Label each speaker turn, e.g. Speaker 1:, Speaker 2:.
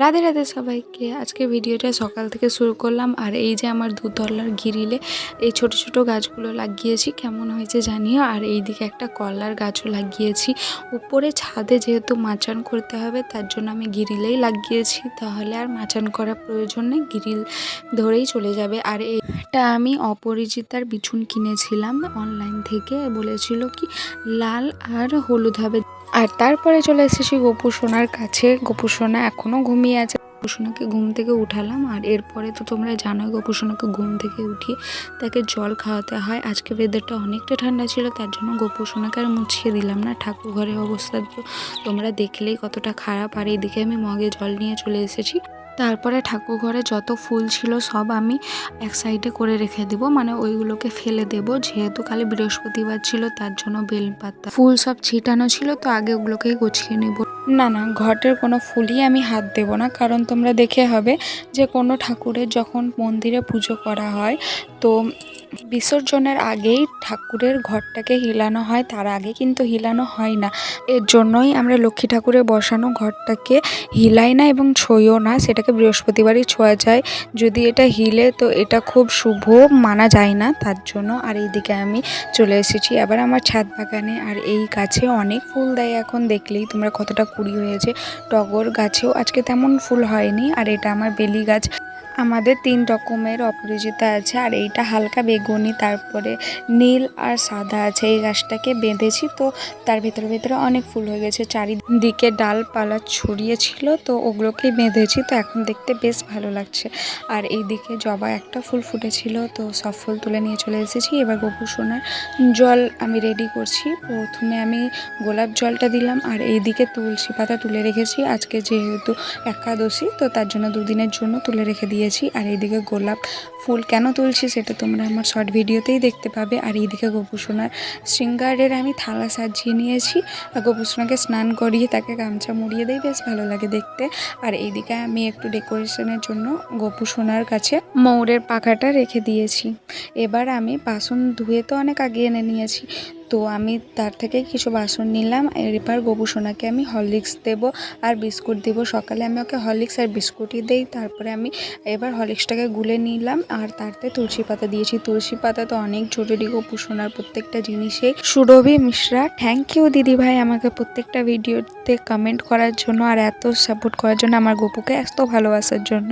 Speaker 1: রাধে রাধে সবাইকে। আজকে ভিডিওটা সকাল থেকে শুরু করলাম। আর এই যে আমার দুতলার গিরিলে এই ছোট ছোট গাছগুলো লাগিয়েছি, কেমন হয়েছে জানিও? আর এই দিকে একটা কলার গাছও লাগিয়েছি। উপরে ছাদে যেহেতু মাচান করতে হবে, তার জন্য আমি গিরিলেই লাগিয়েছি। তাহলে আর মাচান করার প্রয়োজন নেই, গিরিল ধরেই চলে যাবে। আর এটা আমি অপরিচিতার বিছুন কিনেছিলাম অনলাইন থেকে, বলেছিল কি লাল আর হলুদ হবে। আর তারপরে চলে এসেছি গোপু সোনার কাছে। গোপু সোনা এখনও ঘুমিয়ে আছে। গোপু সোনাকে ঘুম থেকে উঠালাম আর এরপরে তো তোমরা জানোই গোপু সোনাকে ঘুম থেকে উঠিয়ে তাকে জল খাওয়াতে হয়। আজকে ওয়েদারটা অনেকটা ঠান্ডা ছিল, তার জন্য গোপু সোনাকে আর মুছিয়ে দিলাম না। ঠাকুর ঘরের অবস্থা তো তোমরা দেখলেই কতটা খারাপ। আর এইদিকে আমি মগে জল নিয়ে চলে এসেছি। তারপরে ঠাকুর ঘরে যত ফুল ছিল সব আমি এক সাইডে করে রেখে দিব। মানে ওইগুলোকে ফেলে দেব। যেহেতু কালি বৃহস্পতিবার ছিল, তার জন্য বেলপাতা। ফুল সব ছিটানো ছিল, তো আগে ওগুলোকেই গুছিয়ে নেব। না না, ঘটের কোনো ফুলই আমি হাত দেব না। কারণ তোমরা দেখে হবে যে কোনো ঠাকুরের যখন মন্দিরে পুজো করা হয়, তো বিসর্জনের আগেই ঠাকুরের ঘরটাকে হিলানো হয়, তার আগে কিন্তু হিলানো হয় না। এর জন্যই আমরা লক্ষ্মী ঠাকুরের বসানো ঘরটাকে হিলাই না এবং ছইও না, সেটাকে বৃহস্পতিবারই ছোঁয়া যায়। যদি এটা হিলে তো এটা খুব শুভ, মানা যায় না, তার জন্য। আর এইদিকে আমি চলে এসেছি। আবার আমার ছাদ বাগানে, আর এই গাছে অনেক ফুল দেয় এখন দেখলেই, তোমরা কতটা কুড়ি হয়েছে। টগর গাছেও আজকে তেমন ফুল হয়নি, আর এটা আমার বেলি গাছ। আমাদের তিন রকমের অপরাজিতা আছে, আর এইটা হালকা বেগুনি, তারপরে নীল আর সাদা আছে। এই গাছটাকে বেঁধেছি তো তার ভেতরে ভেতরে অনেক ফুল হয়ে গেছে। চারিদিকে ডালপালা ছড়িয়ে ছিল তো ওগুলোকেই বেঁধেছি তো এখন দেখতে বেশ ভালো লাগছে। আর এইদিকে জবা একটা ফুল ফুটেছিল তো সব ফুল তুলে নিয়ে চলে এসেছি। এবার গোপু সোনার জল আমি রেডি করছি। প্রথমে আমি গোলাপ জলটা দিলাম আর এইদিকে তুলসী পাতা তুলে রেখেছি। আজকে যেহেতু একাদশী তো তার জন্য দুদিনের জন্য তুলে রেখে দিয়েছি আর এইদিকে গোলাপ ফুল কেন তুলছি সেটা তোমরা আমার শর্ট ভিডিওতেই দেখতে পাবে। আর এইদিকে গোপুসোনার শৃঙ্গারের আমি থালা সাজিয়ে নিয়েছি আর গোপুসোনাকে স্নান করিয়ে তাকে গামছা মুড়িয়ে দিই, বেশ ভালো লাগে দেখতে। আর এইদিকে আমি একটু ডেকোরেশনের জন্য গোপুসোনার কাছে ময়ূরের পাখাটা রেখে দিয়েছি। এবার আমি বাসন ধুয়ে তো অনেক আগে এনে নিয়েছি। তো আমি তার থেকে কিছু বাসন নিলাম এবার গোপু সোনাকে আমি হরলিক্স দেবো আর বিস্কুট দেবো। সকালে আমি ওকে হরলিক্স আর বিস্কুটই দেই, তারপরে আমি এবার হরলিক্সটাকে গুলে নিলাম আর তারতে তুলসী পাতা দিয়েছি। তুলসী পাতা তো অনেক জরুরি গোপু সোনার প্রত্যেকটা জিনিসে সুরভি মিশ্রা থ্যাংক ইউ দিদি ভাই আমাকে প্রত্যেকটা ভিডিওতে কমেন্ট করার জন্য আর এত সাপোর্ট করার জন্য আমার গপুকে এত ভালোবাসার জন্য।